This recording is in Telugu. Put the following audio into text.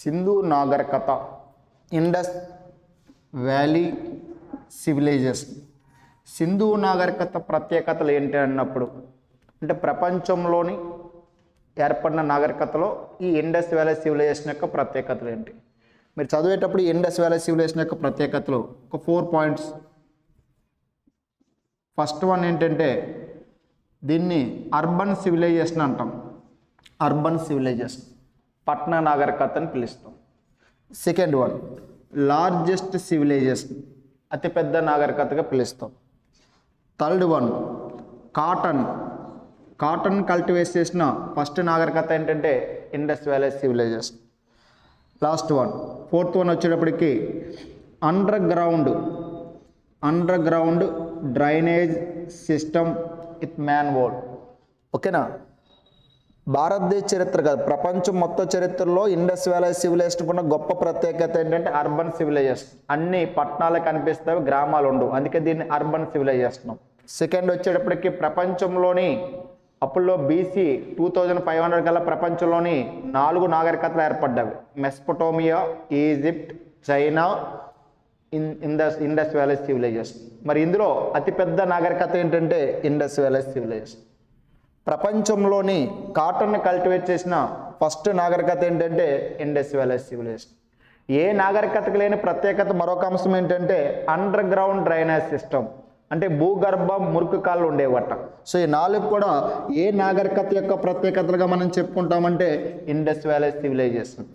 సింధు నాగరికత ఇండస్ వ్యాలీ సివిలైజేషన్ సింధు నాగరికత ప్రత్యేకతలు ఏంటి అన్నప్పుడు? అంటే ప్రపంచంలోని ఏర్పడిన నాగరికతలో ఈ ఇండస్ వ్యాలీ సివిలైజేషన్ యొక్క ప్రత్యేకతలు ఏంటి? మీరు చదివేటప్పుడు ఇండస్ వ్యాలీ సివిలైజేషన్ యొక్క ప్రత్యేకతలు ఒక ఫోర్ పాయింట్స్ ఫస్ట్ వన్ ఏంటంటే దీన్ని అర్బన్ సివిలైజేషన్ అంటాం. అర్బన్ సివిలైజేషన్ పట్న నాగరికత అని పిలుస్తాం. సెకండ్ వన్ లార్జెస్ట్ సివిలైజేషన్ అతిపెద్ద నాగరికతగా పిలుస్తాం. Third one cotton cotton cultivate చేసిన ఫస్ట్ నాగరికత ఏంటంటే Indus valley civilisation last one fourth one వచ్చేటప్పటికి under ground under ground drainage system with manhole ఓకేనా భారతదేశ చరిత్ర కాదు ప్రపంచం మొత్తం చరిత్రలో ఇండస్ వ్యాలీ సివిలైజేషన్ ఉన్న గొప్ప ప్రత్యేకత ఏంటంటే అర్బన్ సివిలైజేషన్. అన్ని పట్టణాలు కనిపిస్తాయి గ్రామాలు ఉండవు. అందుకే దీన్ని అర్బన్ సివిలైజేషన్. సెకండ్ వచ్చేటప్పటికి ప్రపంచంలోని అప్పుల్లో BC two thousand five hundred కల్లా ప్రపంచంలోని నాలుగు నాగరికతలు ఏర్పడ్డవి. Mesopotamia Egypt China in Indus Indus valley civilisation. మరి ఇందులో అతిపెద్ద నాగరికత ఏంటంటే ఇండస్ వ్యాలీ సివిలైజేషన్. ప్రపంచంలోని కాటన్ కల్టివేట్ చేసిన ఫస్ట్ నాగరికత ఏంటంటే ఇండస్ వ్యాలీ సివిలైజేషన్. ఏ నాగరికతకు లేని ప్రత్యేకత మరొక అంశం ఏంటంటే అండర్ గ్రౌండ్ డ్రైనేజ్ సిస్టమ్ అంటే భూగర్భ మురికి కాళ్ళు ఉండేవట. సో ఈ నాలుగు కూడా ఏ నాగరికత యొక్క ప్రత్యేకతలుగా మనం చెప్పుకుంటామంటే ఇండస్ వ్యాలీ సివిలైజేషన్.